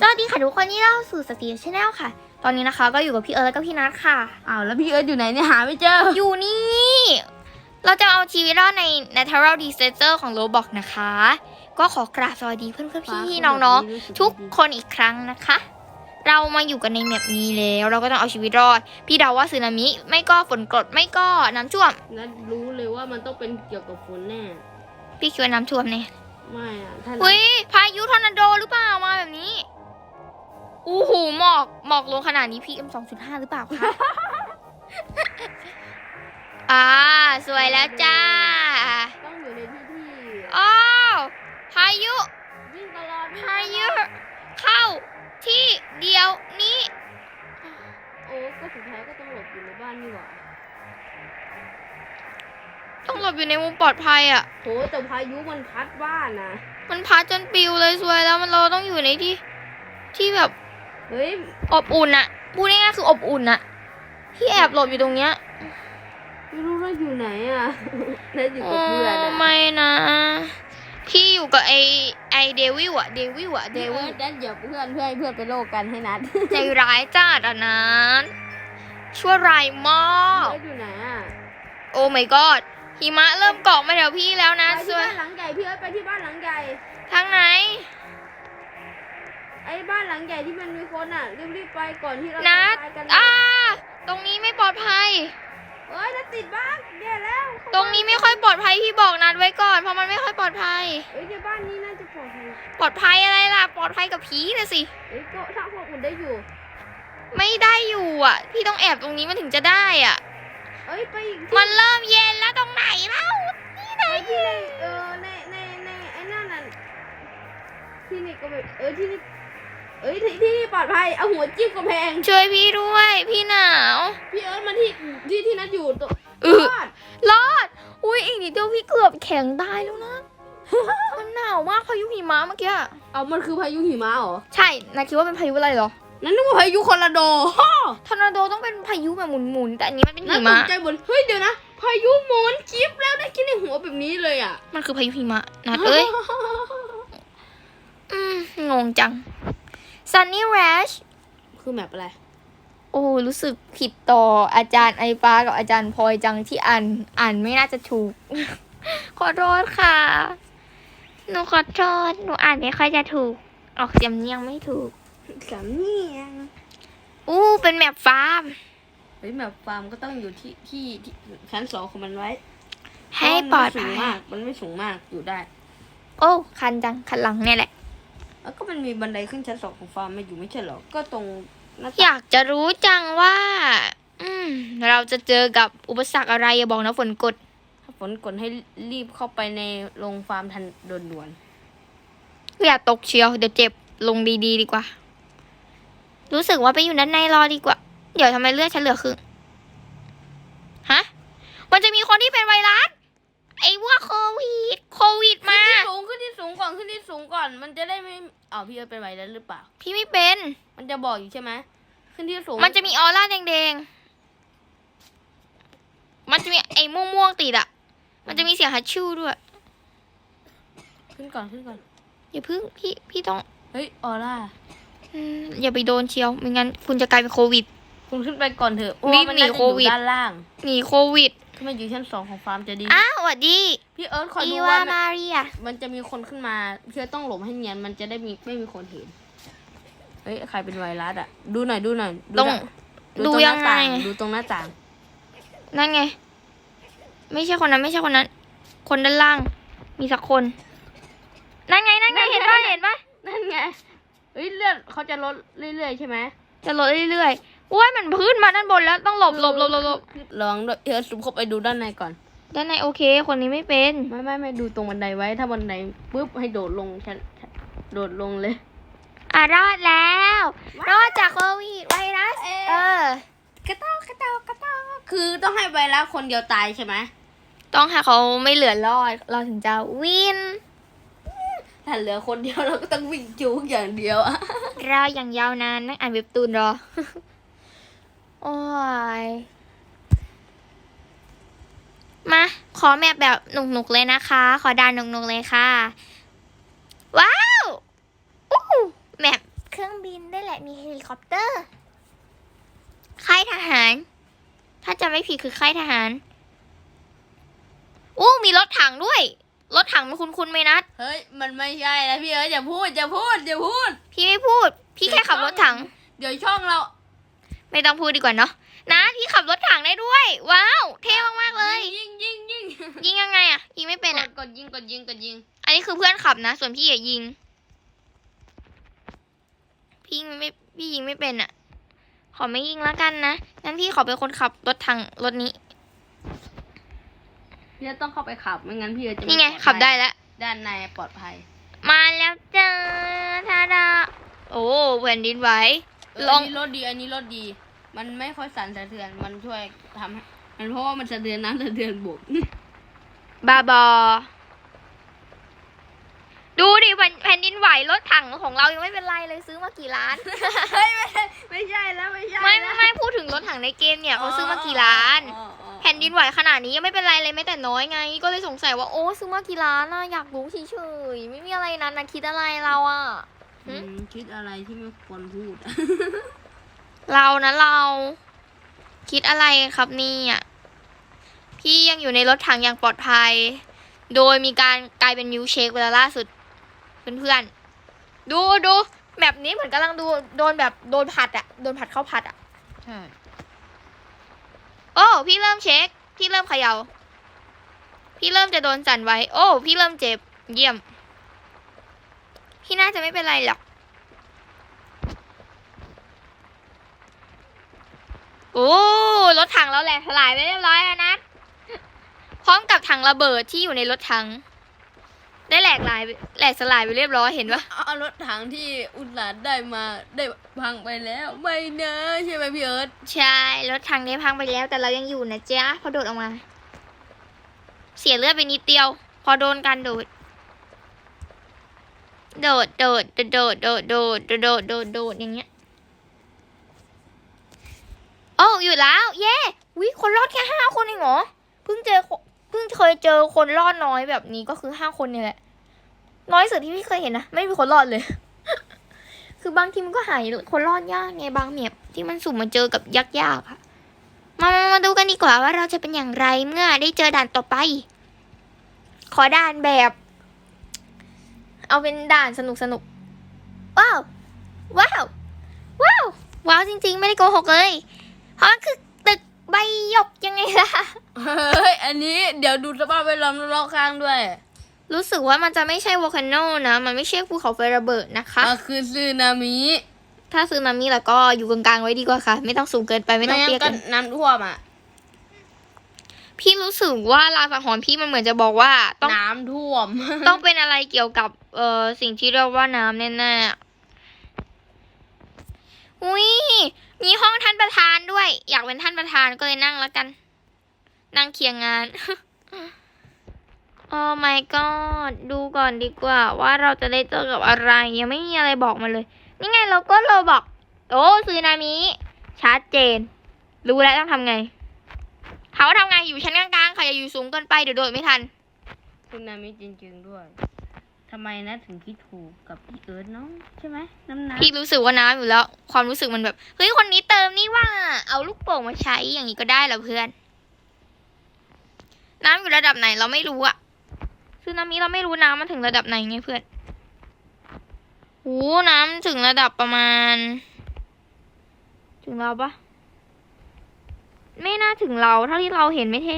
สวัสดีค่ะทุกคนที่เราสู่สตรีชแนลค่ะ ตอนนี้นะคะก็อยู่กับพี่เอิร์ธและก็พี่นัทค่ะ อ้าวแล้วพี่เอิร์ธอยู่ไหนเนี่ยหาไม่เจอ อยู่นี่ เราจะเอาชีวิตรอดใน Natural Disaster ของ Roblox นะคะ ก็ขอกราบสวัสดีเพื่อนๆพี่ๆน้องๆทุกคนอีกครั้งนะคะ เรามาอยู่กันในแมปนี้แล้ว เราก็ต้องเอาชีวิตรอด พี่เดาว่าสึนามิไม่ก็ฝนกรดไม่ก็น้ำท่วม นัดรู้เลยว่ามันต้องเป็นเกี่ยวกับฝนแน่ พี่คิดว่าน้ำท่วมเนี่ยไม่อะถ้าเฮ้ยพายุทอร์นาโดหรือเปล่ามาแบบนี้ อู้หูหมอกหมอกลงขนาดนี้ PM 2.5หรือเปล่าคะ อ่า สวยแล้วจ้าต้องอยู่ในที่ที่อ้าวพายุ วิ่งตลอดวิ่งตลอดพายุ เข้าที่เดียวนี้ โอ้ก็สุดท้ายก็ต้องหลบอยู่ในบ้านนี่หว่าต้องหลบอยู่ในมุมปลอดภัยอะ โหแต่พายุมันพัดบ้านนะ มันพัดจนปิวเลยสวยแล้วมันเราต้องอยู่ในที่ที่แบบ เฮ้ย อบอุ่นอะพูดง่ายๆคืออบอุ่นอะที่แอบหลบอยู่ตรงเนี้ย ไม่รู้ว่าอยู่ไหนอะนัดอยู่กับเพื่อนโอ้อะไม่นะ พี่อยู่กับไอไอเดวิลอะเดวิลอะเดเดวิวิลดนัดเหยียบเพื่อนเพื่อให้เพื่อนไปโลกกันให้นัดใจร้ายจัดอะนั้นชั่วร้ายมากเอิร์ธอยู่ไหนอะโอ้ my god หิมะเริ่มเกาะมาแถวพี่แล้วนะไปสที่วยบ้านหลังใหญ่พี่เอิร์ธไปที่บ้านหลังใหญ่ ทางไหน ไอ้บ้านหลังใหญ่ที่มันมีคนอะรีบๆไปก่อนที่เรานัดจะตายกันอ่าตรงนี้ไม่ปลอดภัย เอ้ยนัดติดบ้านแย่แล้วเข้าตรงนี้ไม่ค่อยปลอดภัยพี่บอกนัดไว้ก่อนเพราะมันไม่ค่อยปลอดภัย เอ้ยในบ้านนี้น่าจะปลอดภัยปลอดภัยอะไรล่ะ ปลอดภัยกับผีนะสิ เอ้ยก็ถ้าพวกอุ่นได้อยู่ ไม่ได้อยู่อะ พี่ต้องแอบตรงนี้มันถึงจะได้อะ เอ้ยไปอีกที่มันเริ่มเย็นแล้วตรงไหนเล่าไปที่ในเออในในในไอ้นั่นน่ะที่นี่ก็แบบเออที่นี่ เอ้ยที่ที่นี่ปลอดภัยเอาหัวจิ้มกระแพง ช่วยพี่ด้วย พี่หนาว พี่เอิร์ธมาที่ที่ที่นัดอยู่ตัวเออรอดรอด อุ้ยอีกนิดเดียวพี่เกือบแข็งตายแล้วนะ มันหนาวมากพายุหิมะเมื่อกี้อะเอามันคือพายุหิมะเหรอ ใช่นายคิดว่าเป็นพายุอะไรเหรอนั่นนึกว่าพายุคอร์นาโดฮ่อทอร์นาโดต้องเป็นพายุแบบหมุนๆแต่อันนี้มันเป็นน่าหิตมะ กใจหมดเฮ้ยเดี๋ยวนะ พายุหมุนจิ๊บแล้วได้กินในหัวแบบนี้เลยอะมันคือพายุหิมะนัดเอ้ยอืมงงจัง Sunny Rash คือแมปอะไร โอ้รู้สึกผิดต่ออาจารย์ไอฟ้ากับอาจารย์พลอยจังที่อ่านอ่านไม่น่าจะถูก ขอโทษค่ะ หนูขอโทษ หนูอ่านไม่ค่อยจะถูก ออกเสียงเนียงไม่ถูก สำเนียงอู้เป็นแมปฟาร์ม เฮ้ยแบบฟาร์มก็ต้องอยู่ที่ที่ที่ชั้นสองของมันไว้ให้ปลอดเพราะภัมันไม่สูงมาก ยมันไม่สูงมากอยู่ได้ โอ้ คันจัง คันหลังเนี่ยแหละ แล้วก็มันมีบันไดขึ้นชั้นสองของฟาร์มมาอยู่ไม่ใช่เหรอ ก็ตรงหน้าอต่างยากจะรู้จังว่า อืม เราจะเจอกับอุปสรรคอะไรอย่าบอกนะฝนกด ถ้าฝนกดให้รีบเข้าไปในโรงฟาร์มทันด่วนอย่าตกเชียว เดี๋ยวเจ็บลงดีๆดีกว่า รู้สึกว่าไปอยู่ด้านในรอดีกว่า เดี๋ยวทำไมเลือดฉันเหลือครึ่งฮะ มันจะมีคนที่เป็นไวรัส ไอ้พวกโควิด โควิดๆมา ขึ้นที่สูงขึ้นที่สูงก่อนขึ้นที่สูงก่อน มันจะได้ไม่อ้าวพี่เอิร์ธเป็นไหวแล้วหรือเปล่า พี่ไม่เป็น มันจะบอกอยู่ใช่ไหมขึ้นที่สูงมันจะมีออร่าแดงๆ มันจะมีไอ้ม่วงๆติดอะ มันจะมีเสียงฮัชชูด้วย ขึ้นก่อนขึ้นก่อนอย่าเพึ่งพี่พี่ต้องเฮ้ยออร่าอืมอย่าไปโดนเชียวไม่งั้นคุณจะกลายเป็นโควิด คุณขึ้นไปก่อนเถอะเพราะรีว่าบมันหนีน่าจะโคอยู่วิด ด้านล่าง หนีโควิด ขึ้นมาอยู่ชั้นสองของฟาร์มจะดี อ้าวสวัสดีพี่เอิร์ธคอยอีดูวาว่ามาเรียมันจะมีคนขึ้นมาพี่เอิร์ธต้องหลบให้เนียนมันจะได้มีไม่มีคนเห็นเฮ้ยใครเป็นไวรัสอะ ดูหน่อยดูหน่อยต้องหน้าดูตรงหยัน้างไง ต่างดูตรงหน้าต่าง นั่นไง ไม่ใช่คนนั้น ไม่ใช่คนนั้น คนด้านล่าง มีสักคน นั่นไง นั่นไงเห็นปะเห็นปะนั่นไงเฮ้ยเลือดเขาจะลดเรื่อยๆใช่ไหมจะลดเรื่อย ๆโอ้ยมันพื้นมาด้านบนแล้วต้องหลบหลบหลบหลบหลบระวังด้วยพี่เอิร์ธซุมเข้าไปดูด้านในก่อน ด้านในโอเค คนนี้ไม่เป็น ไม่ไม่ไม่ดูตรงบันไดไว้ ถ้าบันไดปุ๊บให้โดดลงชั้นโดดลงเลย อะรอดแล้วรอดจากโควิดไวรัสเออ กระตอกกระตอกกระตอกคือต้องให้ไวรัสคนเดียวตายใช่ไหมต้องให้เขาไม่เหลือรอดเราถึงจะวินถ้าเหลือคนเดียวเราก็ต้องวิ่งจูกอย่างเดียวอะรออย่างยาวนานนั่งอ่านเว็บตูนรอ โอ้ย มา ขอแมปแบบหนุกๆเลยนะคะ ขอดานหนุกๆเลยค่ะ ว้าวอู้แมปเครื่องบินได้วยแหละมีเฮลิคอปเตอร์ ค่ายทหาร ถ้าจำไม่ผิดคือค่ายทหาร อู้มีรถถังด้วย รถถังมันคุ้นๆไหมนัด เฮ้ย มันไม่ใช่นะพี่เอิร์ธอย่าพูดอย่าพูดอย่าพูด พี่ไม่พูด พี่แค่ขับรถถัง เดี๋ยวช่องเรา ไม่ต้องพูดดีกว่าเนาะนะพี่ขับรถถังได้ด้วย ว้าว เท่มากๆเลย ยิงยิงยิงยิงยังไงอะยิงไม่เป็นอะกดยิงกดยิงกดยิง อันนี้คือเพื่อนขับนะ ส่วนพี่อย่ายิง พี่ไม่พี่ยิงไม่เป็นอะขอไม่ยิงแล้วกันนะงั้นพี่ขอเป็นคนขับรถถังรถนี้ พี่จะต้องเข้าไปขับไม่งั้นพี่เอิร์ธจะม่นี่ไงปลอดภัยขับได้แล้วด้านในปลอดภัย มาแล้วจ้าทาดาโอ้แผ่นดินไหวเออลอัองนนี้รถดีอันนี้รถดี มันไม่ค่อยสั่นสะเทือน มันช่วยทำให้มันเพราะว่ามันสะเทือนน้ำสะเทือนบก บาบอ ดูดิแผ่นแผ่นดินไหวรถถังของเรายังไม่เป็นไรเลยซื้อมากี่ล้าน เฮ้ยไม่ใช่ไม่ใช่แล้วไม่ใช่ไม่แล้วไม่พูดถึงรถถังในเกมเนี่ยเขาซื้อมากี่ล้าน อ๋ออ๋อแผ่นดินไหวขนาดนี้ยังไม่เป็นไรเลยแม้แต่น้อยไง ก็เลยสงสัยว่าโอ้ซื้อมากี่ล้านน่ะอยากรู้เฉยๆไม่มีอะไรนั้นนะคิดอะไรเราอะ อืมคิดอะไรที่ไม่ควรพูด เรานะเรา คิดอะไรครับเนี่ยพี่ยังอยู่ในรถถังอย่างปลอดภัย โดยมีการกลายเป็นมิวเชคเวลาล่าสุด เพื่อนๆ ดูดูแบบนี้เหมือนกำลังดูโดนแบบโดนผัดอะโดนผัดข้าวผัดอะใช่โอ้พี่เริ่มเช็ค พี่เริ่มเขยา่า พี่เริ่มจะโดนสั่นไว้ โอ้ พี่เริ่มเจ็บ เยี่ยม พี่น่าจะไม่เป็นไรหรอก โอ้รถถังเราแหลกสลายไปเรียบร้อยแล้วนะ พร้อมกับถังระเบิดที่อยู่ในรถถัง ได้แหลกลายไปแหลกสลายไปเรียบร้อยเห็นปะเอารถถังที่อุตส่าห์ได้มาได้พังไปแล้วไม่นะใช่ไหมพี่เอิร์ธใช่รถถังได้พังไปแล้วแต่เรายังอยู่นะจ๊ะพอโดดออกมา เสียเลือดไปนิดเดียว พอโดนการโดด โดดโดดโดดโดดโดดโดดโดดโดดโดดอย่างเงี้ยโอ้อยู่แล้วเย้วิคนรอดแค่ห้าคนเองเหรอเพิ่งเจอเพิ่งเคยเจอคนรอดน้อยแบบนี้ก็คือห้าคนเนี่ยแหละ น้อยสุดที่พี่เคยเห็นนะไม่มีคนรอดเลย คือบางทีมันก็หายคนรอดยากไงบางเมียบที่มันสุ่มมาเจอกับยากๆอะมามามาดูกันดีกว่าว่าเราจะเป็นอย่างไรเมื่อได้เจอด่านต่อไป ขอด่านแบบ เอาเป็นด่านสนุกสนุกๆว้าวว้าวว้าวว้าวจริง ๆ ไม่ได้โกหกเลย เพราะคือตึกใบหยกยังไงล่ะ เฮ้ย อันนี้เดี๋ยวดูสภาพแวดล้อมรอบข้างด้วยรู้สึกว่ามันจะไม่ใช่วอลคานโนนะ มันไม่ใช่ภูเขาไฟระเบิดนะคะ มันคือซึนามิถ้าซื้อนามิแล้วก็อยู่กลางๆไว้ดีกว่าค่ะ ไม่ต้องสูงเกินไปไม่ต้องงั้เตี้ยก็เกิน น้ำท่วมอะ พี่รู้สึกว่าลางสังหรณ์พี่มันเหมือนจะบอกว่าต้องน้ำท่วม ต้องเป็นอะไรเกี่ยวกับเอ่อสิ่งที่เรียกว่าน้ำแน่ๆ อุ้ยมีห้องท่านประธานด้วย อยากเป็นท่านประธานก็เลยนั่งแล้วกัน นั่งเคียงงานโอ้ my god ดูก่อนดีกว่า ว่าเราจะได้เจอกับอะไร ยังไม่มีอะไรบอกมาเลย นี่ไงเราก็เราบอก โอ้ซื้อนามิชัดเจน รู้แล้วต้องทำไง เขาทำไงอยู่ชั้นกลางๆค่ะอย่าอยู่สูงเกินไปเดี๋ยวโดดไม่ทันซึนามิจริงๆด้วย ทำไมนะถึงคิดถูกกับพี่เอิร์ธเนาะใช่ไหมน้ำน้ำพี่รู้สึกว่าน้ำอยู่แล้ว ความรู้สึกมันแบบเฮ้ยคนนี้เติมนี่ว่า เอาลูกโป่งมาใช้อย่างนี้ก็ได้เหรอเพื่อน น้ำอยู่ระดับไหนเราไม่รู้อะซึนามิเราไม่รู้น้ำมันถึงระดับไหนไงเพื่อนโอ้น้ำถึงระดับประมาณ ถึงเราปะไม่น่าถึงเราเท่าที่เราเห็นไม่เท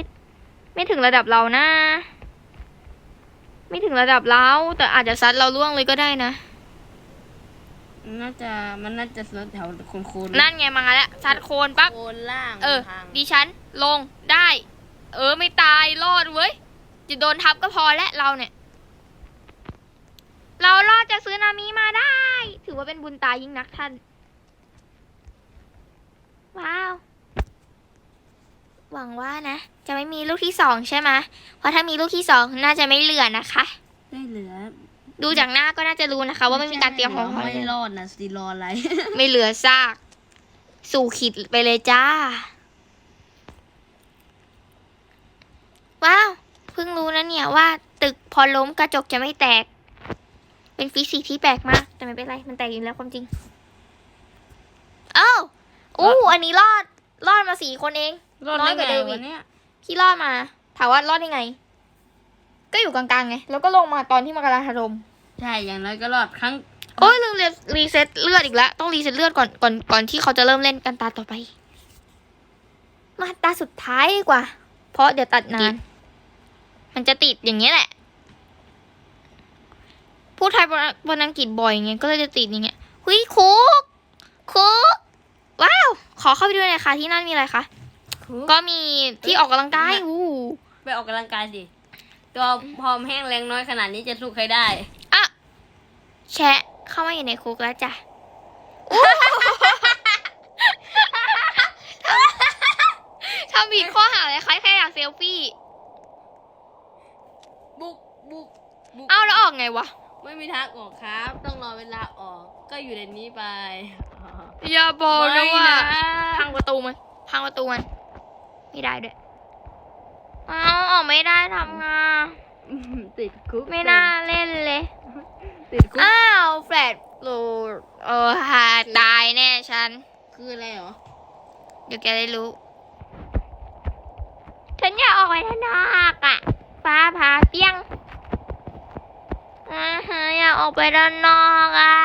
ไม่ถึงระดับเรานะ ไม่ถึงระดับเราแต่อาจจะซัดเราล่วงเลยก็ได้นะ น่าจะมันน่าจะแถวโคนๆนั่นไงมาแล้วซัดโคนปั๊บ โคนล่างเออทางดิฉันลงได้ เออไม่ตายรอดเว้ย จะโดนทับก็พอและเราเนี่ย เรารอดจากซึนามิมาได้ ถือว่าเป็นบุญตายยิ่งนักท่าน ว้าว หวังว่านะ จะไม่มีลูกที่สองใช่ไหมะเพราะถ้ามีลูกที่สองน่าจะไม่เหลือนะคะได้เหลือดูจากหน้าก็น่าจะรู้นะคะ ว่าไม่มีการเตรียมของพอไม่รอดนะสิรออะไร ไม่เหลือซาก สู่ขีดไปเลยจ้า ว้าวเพิ่งรู้นะเนี่ยว่าตึกพอล้มกระจกจะไม่แตก เป็นฟิสิกส์ที่แปลกมาก แต่ไม่เป็นไร มันแตกอยู่แล้วความจริง เอ้าอู้อันนี้รอด รอดมาสี่คนเอง รอดน้อได้ยกว่าไงเดิมอีวักนเนี้ยพี่รอดมา ถามว่ารอดได้ไง ก็อยู่กลางๆไง แล้วก็ลงมาตอนที่มันกำลังถล่มใช่ อย่างน้อยก็รอดครั้ง โอ้ยลืมรีเซ็ตเลือดอีกแล้ว ต้องรีเซ็ตเลือดก่อนก่อนก่อนที่เขาจะเริ่มเล่นกันตาต่อไป มาตาสุดท้ายดีกว่า เพราะเดี๋ยวตัดนาน มันจะติดอย่างเงี้ยแหละพูดไทยบนอังกฤษบ่อยไงก็เลยจะติดอย่างเงี้ยหุยคุกคุกว้าว ขอเข้าไปดูหน่อยค่ะ ที่นั่นมีอะไรคะ ก็มีที่ออกกำลังกายเอ้ยอู้ไปออกกำลังกายสิ ตัวพร้อมแห้งแรงน้อยขนาดนี้จะสู้ใครได้อะแชะเข้ามาอยู่ในคุกแล้วจ้ะทำผิดข้อหาเลยใครแค่อยากเซลฟี่บุกบุกบุกเอาแล้วออกไงวะ ไม่มีทางออกครับ ต้องรอเวลาออก ก็อยู่ในนี้ไปอย่าบอกนะไม่ว่านะ พังประตูมันพังประตูมันไม่ได้ด้วยเอาออกไม่ได้ทำงานอืมติดคุกไม่น่าเล่นเลย ติดคุกอ้าวแฟลตโหลดเออหาตายแน่ฉัน คืออะไรเหรอเดี๋ยวแกได้รู้ ฉันอยากออกไปข้างนอกอะฟ้าผ่าเปี้ยงอ่าฮะ อยากออกไปด้านนอกอะ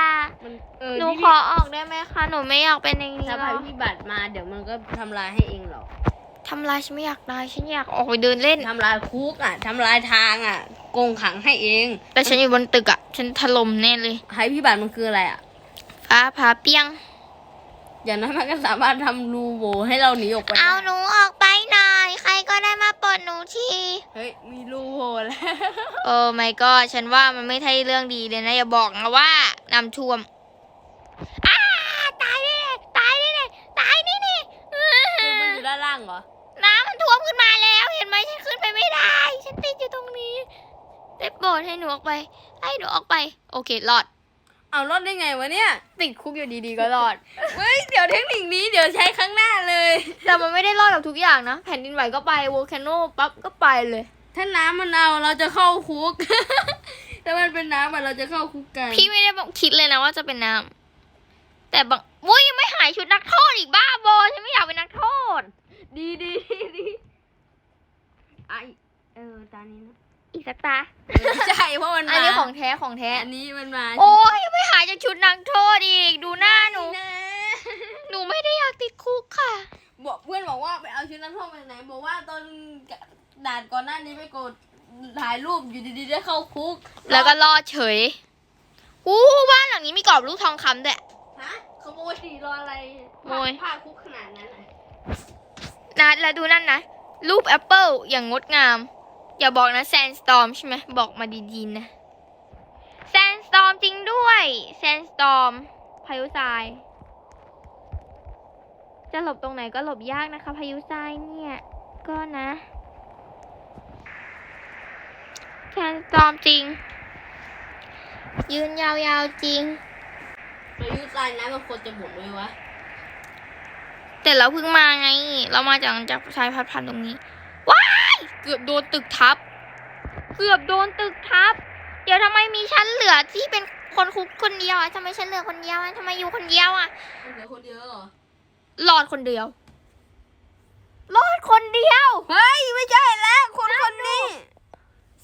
มันเออหนูที่ขอออกได้ไหมคะ หนูไม่อยากเป็นอย่างนี้ถ้าหรภัอยพิบัติมาเดี๋ยวมันก็ทำลายให้เองหรอกทำลายฉันไม่อยากตายฉันอยากออกไปเดินเล่น ทำลายคุกอะทำลายทางอะโกงขังให้เองแต่ฉันอยู่บนตึกอะฉันถล่มแน่เลยภัยพิบัติมันคืออะไรอะ ฟ้าผ่าเปี้ยง อย่างนั้นมันก็สามารถทำรูโหวให้เราหนีออกไปเอาได้หนูออกไปหน่อยใคร ก็ได้มาปลดหนูทีเฮ้ย มีรูโหวแล้วโอ้ไม่ก็ฉันว่ามันไม่ใช่เรื่องดีเลยนะอย่าบอกนะว่าน้ำท่วมอ้าตายแน่ๆตายแน่ๆตายแน่ๆอื้อคือมันอยู่ด้านล่างเหรอ น้ำมันท่วมขึ้นมาแล้ว เห็นไหมฉันขึ้นไปไม่ได้ ฉันติดอยู่ตรงนี้ได้โปรดให้หนูออกไป ให้หนูออกไป โอเครอด เอารอดได้ไงวะเนี่ย ติดคุกอยู่ดีๆก็รอด เฮ้ย เดี๋ยวเทคนิคนี้เดี๋ยวใช้ครั้งหน้าเลย แต่มันไม่ได้รอดกับทุกอย่างนะ แผ่นดินไหวก็ไปโวลคานโนปั๊บก็ไปเลย ถ้าน้ำมันเอาเราจะเข้าคุก ถ้ามันเป็นน้ำอะเราจะเข้าคุกกัน พี่ไม่ได้คิดเลยนะว่าจะเป็นน้ำแต่บางวุ้ยยังไม่หายชุดนักโทษอีกบ้าบอฉันไม่อยากเป็นนักโทษ ดีดีดีไอเออตานี้นะ อีกสักตาเออไม่ใช่เพราะมันมาอันนี้ของแท้ของแท้ อันนี้มันมาโอ้ยยังไม่หายจากชุดนักโทษอีก ดูหน้าหนู นะหนูไม่ได้อยากติดคุกค่ะ บอกเพื่อนบอกว่าไปเอาชุดนั้นเข้ามาไหนบอกว่าตอนด่านก่อนหน้านี้ไปกดถ่ายรูปอยู่ดีๆได้เข้าคุกแล้วก็รอดเฉยอู้บ้านหลังนี้มีกรอบรูปทองคำด้วย ฮะขโมยสีรออะไรขโมยผ้าคุกขนาดนั้นน่ะนะแล้วดูนั่นนะ รูปแอปเปิลอย่างงดงาม อย่าบอกนะแซนสตอมใช่ไหมบอกมาดีๆนะแซนสตอมจริงด้วยแซนสตอมพายุทราย จะหลบตรงไหนก็หลบยากนะคะ พายุทรายเนี่ย ก็นะแซนสตอมจริง ยืนยาวๆจริงประยุทธ์ลายน้ำมันควรจะหมดเลยวะแต่เราเพิ่งมาไง เรามาจากจากชายพัดพันธุ์ตรงนี้ ว้าย เกือบโดนตึกทับ เกือบโดนตึกทับ เดี๋ยวทำไมมีฉันเหลือที่เป็นคนคุกคนเดียวอะทำไมฉันเหลือคนเดียวอะทำไมอยู่คนเดียวอะมันเหลือคนเดียวเหรอรอดคนเดียวรอดคนเดียว เฮ้ย ไม่ใช่แล้วคนคนนี้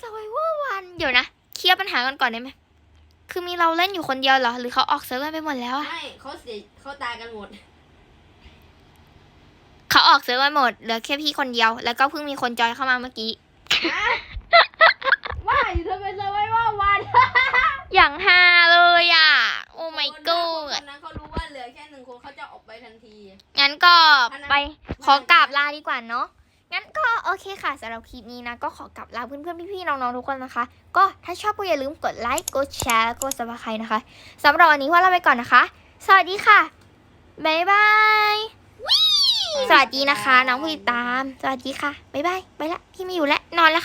สวยว่าวันเดี๋ยวนะเคลียร์ปัญหากันก่อนได้ไหมคือมีเราเล่นอยู่คนเดียวเหรอ หรือเขาออกเซิร์ฟกันไปหมดแล้วอะไม่เขาเสียเขาตายกันหมด เขาออกเซิร์ฟกันหมดเหลือแค่พี่คนเดียว แล้วก็เพิ่งมีคนจอยเข้ามาเมื่อกี้ ว่าอยู่ทำไมเลยว่าวันอย่างฮาเลยอะ โอ้ my คน god นั้นเขารู้ว่าเหลือแค่หนึ่งคนเขาจะออกไปทันที งั้นก็อันนั้นไปขอกราบลาดีกว่าเนาะงั้นก็โอเคค่ะสำหรับคลิปนี้นะ ก็ขอกราบลาเพื่อนๆ พี่ๆ น้องๆ ทุกคนนะคะ ก็ถ้าชอบก็อย่าลืมกดไลค์กดแชร์กด subscribe นะคะสำหรับวันนี้ว่าเราไปก่อนนะคะ สวัสดีค่ะ บ๊ายบาย สวัสดีนะคะ น้องผู้ติดตาม สวัสดีค่ะ บ๊ายบาย ไปละ พี่ไม่อยู่แล้วนอนแล้วค่ะ